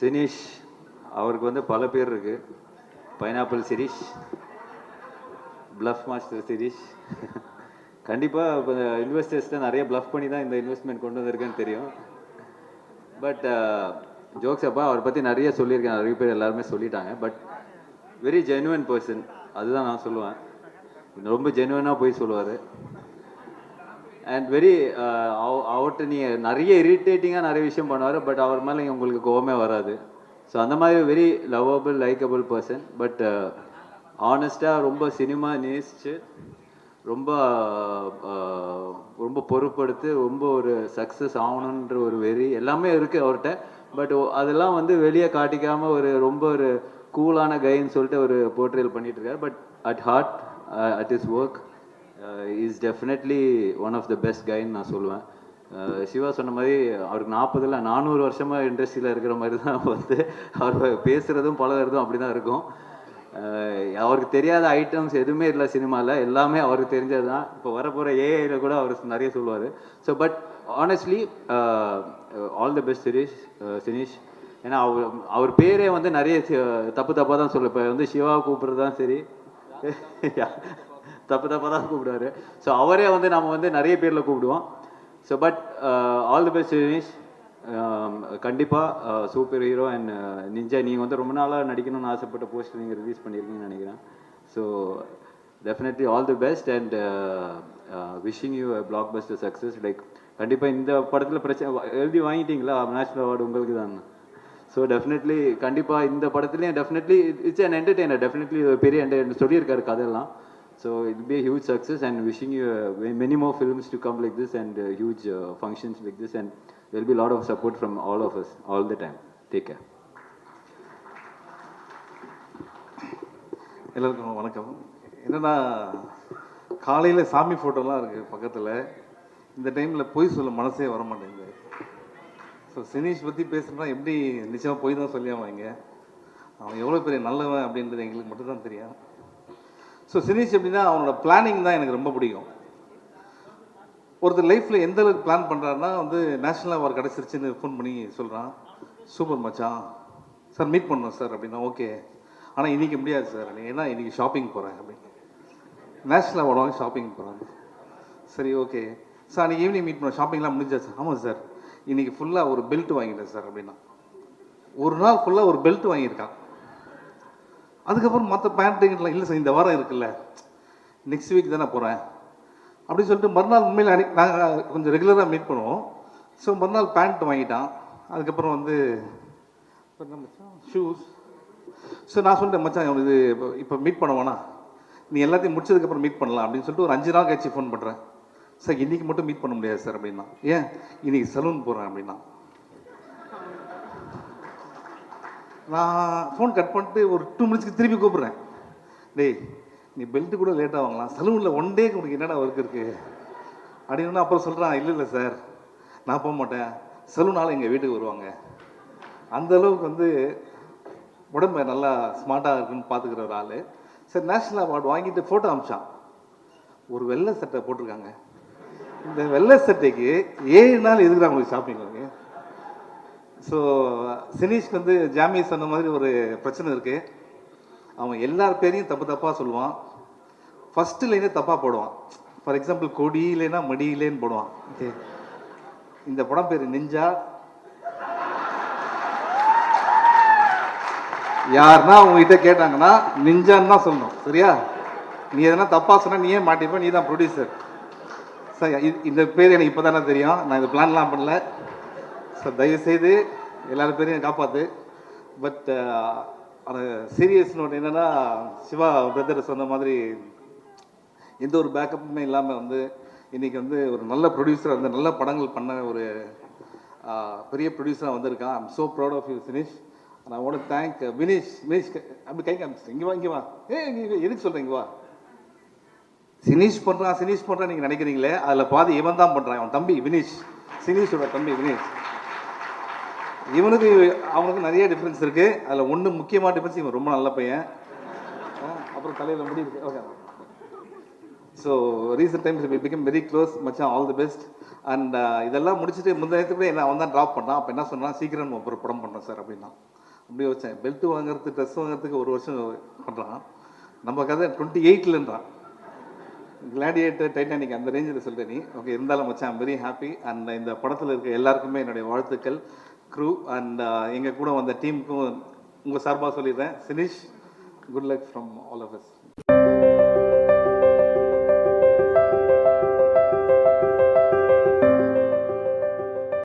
சினிஷ் அவருக்கு வந்து பல பேர் இருக்கு. Pineapple Sirish bluff master Sirish கண்டிப்பாக இப்போ இன்வெஸ்டர்ஸ்ட்டு நிறைய ப்ளஃப் பண்ணி தான் இந்த இன்வெஸ்ட்மெண்ட் கொண்டு வந்திருக்குன்னு தெரியும். பட் ஜோக்ஸ் uh, அப்பா அவரை பற்றி நிறைய சொல்லியிருக்கேன். நிறைய பேர் எல்லாருமே சொல்லிட்டாங்க. பட் வெரி ஜெனுவன் பர்சன் அதுதான் நான் சொல்லுவேன். ரொம்ப ஜெனுவனாக போய் சொல்லுவார். Uh, அண்ட் வெரி அவர்கிட்ட நீங்கள் நிறைய இரிட்டேட்டிங்காக நிறைய விஷயம் பண்ணுவார் பட் அவர் மேலே உங்களுக்கு கோவமே வராது. ஸோ அந்த மாதிரி very lovable likable person but ஆனஸ்ட்டாக ரொம்ப சினிமா நேசித்து ரொம்ப uh, ரொம்ப பொறுப்படுத்து ரொம்ப ஒரு சக்ஸஸ் ஆகணுன்ற ஒரு வெறி எல்லாமே இருக்குது அவர்கிட்ட பட் அதெல்லாம் வந்து வெளியே காட்டிக்காமல் ஒரு ரொம்ப ஒரு கூலான கைன்னு சொல்லிட்டு ஒரு போர்ட்ரேல் பண்ணிட்டு but at heart at is work is definitely one of the best கைன்னு நான் சொல்லுவேன். Uh, சிவா சொன்ன மாதிரி அவருக்கு நாற்பதில் நானூறு வருஷமாக இண்டஸ்ட்ரியில் இருக்கிற மாதிரி தான் வந்து அவர் பேசுகிறதும் பழகிறதும் அப்படி தான் இருக்கும் uh, அவருக்கு தெரியாத ஐட்டம்ஸ் எதுவுமே இல்லை சினிமாவில் எல்லாமே அவருக்கு தெரிஞ்சது தான் இப்போ வரப்போகிற ஏஐயில் கூட அவர் நிறைய சொல்லுவார். So but honestly all the best Sireesh Sinish ஏன்னா அவர் அவர் பேரே வந்து நிறைய தப்பு தப்பாக தான் சொல்லு இப்போ வந்து சிவா கூப்பிட்றது தான் சரி தப்பு தப்பாக தான் கூப்பிடுவாரு. ஸோ அவரே வந்து நம்ம வந்து நிறைய பேரில் கூப்பிடுவோம். So but all the best Dinesh கண்டிப்பாக சூப்பர் ஹீரோ அண்ட் நிஞ்சா நீங்கள் வந்து ரொம்ப நாளாக நடிக்கணும்னு ஆசைப்பட்ட போஸ்டர் நீங்கள் ரிலீஸ் பண்ணியிருக்கீங்கன்னு நினைக்கிறேன். So definitely all the best and wishing you blockbuster success like கண்டிப்பாக இந்த படத்தில் பிரச்சனை எழுதி வாங்கிட்டீங்களா? நேஷ்னல் அவார்டு உங்களுக்கு தான். ஸோ டெஃபினெட்லி கண்டிப்பாக இந்த படத்துலேயும் definitely it's and entertainer definitely பெரிய என்டர்டைனர் சொல்லியிருக்காரு கதையெல்லாம். So wishing you uh, huge many அண்ட் films to come like films and uh, huge this and huge functions and this and be a lot of support from all of us all the time Take care. எல்லாருக்கும் வணக்கம். என்னென்னா காலையில் சாமி ஃபோட்டோலாம் இருக்குது பக்கத்தில். இந்த டைமில் பொய் சொல்ல மனசே வர மாட்டேங்குது ஸோ சினீஷ் பற்றி பேசுனா எப்படி நிச்சயமாக பொய் தான் சொல்லி வைங்க அவன் எவ்வளோ பெரிய நல்லவன் அப்படின்றது எங்களுக்கு மட்டும்தான் தெரியும். ஸோ சினிஷ் எப்படின்னா அவனோட பிளானிங் தான் எனக்கு ரொம்ப பிடிக்கும். ஒருத்தர் லைஃப்பில் எந்த அளவுக்கு பிளான் பண்ணுறாருன்னா வந்து நேஷனல் அவார்டு கிடச்சிருச்சுன்னு ஃபோன் பண்ணி சொல்கிறான் சூப்பர் மச்சான். சார் மீட் பண்ணோம் சார் அப்படின்னா ஓகே ஆனால் இன்றைக்கி முடியாது சார் ஏன்னா இன்றைக்கி ஷாப்பிங் போகிறேன் அப்படின்னு. நேஷனல் அவார்டு வாங்கி ஷாப்பிங் போகிறாங்க சரி ஓகே சார் அன்றைக்கி ஈவினிங் மீட் பண்ண ஷாப்பிங்லாம் முடிஞ்சாச்சு ஆமாம் சார் இன்றைக்கி ஃபுல்லாக ஒரு பெல்ட் வாங்கிட்டேன் சார் அப்படின்னா. ஒரு நாள் ஃபுல்லாக ஒரு பெல்ட் வாங்கியிருக்கான். அதுக்கப்புறம் மற்ற பேண்ட்டுங்கலாம் இல்லை சார் இந்த வாரம் இருக்குல்ல நெக்ஸ்ட் வீக் தானே போகிறேன் அப்படின்னு சொல்லிட்டு மறுநாள் உண்மையில் அன்னைக்கு நாங்கள் கொஞ்சம் ரெகுலராக மீட் பண்ணுவோம். ஸோ மறுநாள் பேண்ட் வாங்கிட்டான். அதுக்கப்புறம் வந்து ஷூஸ் ஸோ நான் சொல்லிட்டேன் மச்சான் இது இப்போ இப்போ மீட் பண்ண நீ எல்லாத்தையும் முடிச்சதுக்கப்புறம் மீட் பண்ணலாம். அப்படின்னு சொல்லிட்டு ஒரு அஞ்சு நாள் கழிச்சு ஃபோன் பண்ணுறேன் சார் இன்றைக்கி மட்டும் மீட் பண்ண முடியாது சார் அப்படின்னா. ஏன்? இன்றைக்கி சலூன் போகிறேன் அப்படின்னா. நான் ஃபோன் கட் பண்ணிட்டு ஒரு டூ மினிட்ஸ்க்கு திருப்பி கூப்பிட்றேன். டேய் நீ பெல்ட்டு கூட லேட்டாக வாங்கலாம். சலூனில் ஒன் டேக்கு உனக்கு என்னடா ஒர்க் இருக்குது அப்படின்னு அப்புறம் சொல்கிறான் இல்லை இல்லை சார் நான் போக மாட்டேன். சலூனால் எங்கள் வீட்டுக்கு வருவாங்க. அந்த அளவுக்கு வந்து உடம்பு நல்லா ஸ்மார்ட்டாக இருக்குன்னு பார்த்துக்கிற ஒரு ஆள். சரி நேஷ்னல் அவார்டு வாங்கிட்டு ஃபோட்டோ அமிச்சான் ஒரு வெள்ளை சட்டை போட்டிருக்காங்க. இந்த வெள்ளை சட்டைக்கு ஏழு நாள் எதுக்குறாங்க உங்களுக்கு ஷாப்பிங் வாங்க ஸோ சினீஷ்க்கு வந்து ஜாமி சொன்ன மாதிரி ஒரு பிரச்சனை இருக்குது அவன் எல்லார் பேரையும் தப்பு தப்பாக சொல்லுவான். ஃபஸ்ட்டு லைனே தப்பாக போடுவான். ஃபார் எக்ஸாம்பிள் கொடி இல்லைன்னா மடி இல்லைன்னு போடுவான். ஓகே இந்த படம் பேர் நெஞ்சா யாருன்னா உங்ககிட்ட கேட்டாங்கன்னா நெஞ்சான்னு தான் சொல்லணும். சரியா? நீ எதனா தப்பாக சொன்னால் நீயே மாட்டிப்ப நீ தான் ப்ரொடியூசர் சார் இது- இந்த பேர் எனக்கு இப்போ தானே தெரியும். நான் இது பிளான்லாம் பண்ணல. சார் தயவுசெய்து எல்லாரும் பேரையும் காப்பாற்று பட் uh, அந்த சீரியஸ் நோட் என்னென்னா சிவா பிரதர் சொன்ன மாதிரி எந்த ஒரு பேக்கப்புமே இல்லாமல் வந்து இன்றைக்கி வந்து ஒரு நல்ல ப்ரொடியூசர் வந்து நல்ல படங்கள் பண்ண ஒரு பெரிய ப்ரொடியூசராக வந்திருக்கான். I'm so proud of you Sinish நான் உடனே தேங்க் வினீஷ் வினேஷ் அப்படி கை காமிச்சு இங்கே வா இங்கே வா. ஏ எதுக்கு சொல்கிறேன் இங்கே வா. சினிஷ் பண்ணுறான் சினிஷ் பண்ணுறான் நீங்கள் நினைக்கிறீங்களே? அதில் பாதி இவன் தான் பண்ணுறான் அவன் தம்பி வினீஷ் சினிஷோட தம்பி வினீஷ் இவனுக்கு அவனுக்கு நிறைய டிஃப்ரென்ஸ் இருக்குது அதில் ஒன்று முக்கியமான டிஃப்ரென்ஸ் இவன் ரொம்ப நல்ல பையன். அப்புறம் தலையில் முடி இருக்கு. Okay so recent times we become very close மச்சான் ஆல் தி பெஸ்ட் அண்ட் இதெல்லாம் முடிச்சுட்டு முந்தைய நேரத்துக்கு என்ன அவன் தான் ட்ராப் பண்ணான் அப்போ என்ன சொன்னான்? சீக்கிரம் ஒரு படம் பண்ணோம் சார் அப்படின்னா. அப்படியே வச்சேன் பெல்ட் வாங்குறது ட்ரெஸ் வாங்குறதுக்கு ஒரு வருஷம் பண்ணுறான் நம்ம கதை டுவெண்ட்டி எயிட்லன்றான் கிளாடியேட்டர் டைட்டானிக் அந்த ரேஞ்சில் சொல்லிட்டேன் நீ. ஓகே இருந்தாலும் மச்சான் ஐம் வெரி ஹாப்பி அண்ட் இந்த படத்தில் இருக்க எல்லாருக்குமே என்னுடைய வாழ்த்துக்கள். க்ரூ அண்ட் எங்கள் கூட வந்த டீமுக்கும் உங்கள் சார்பாக சொல்லிடுறேன். Sinish good luck from all of us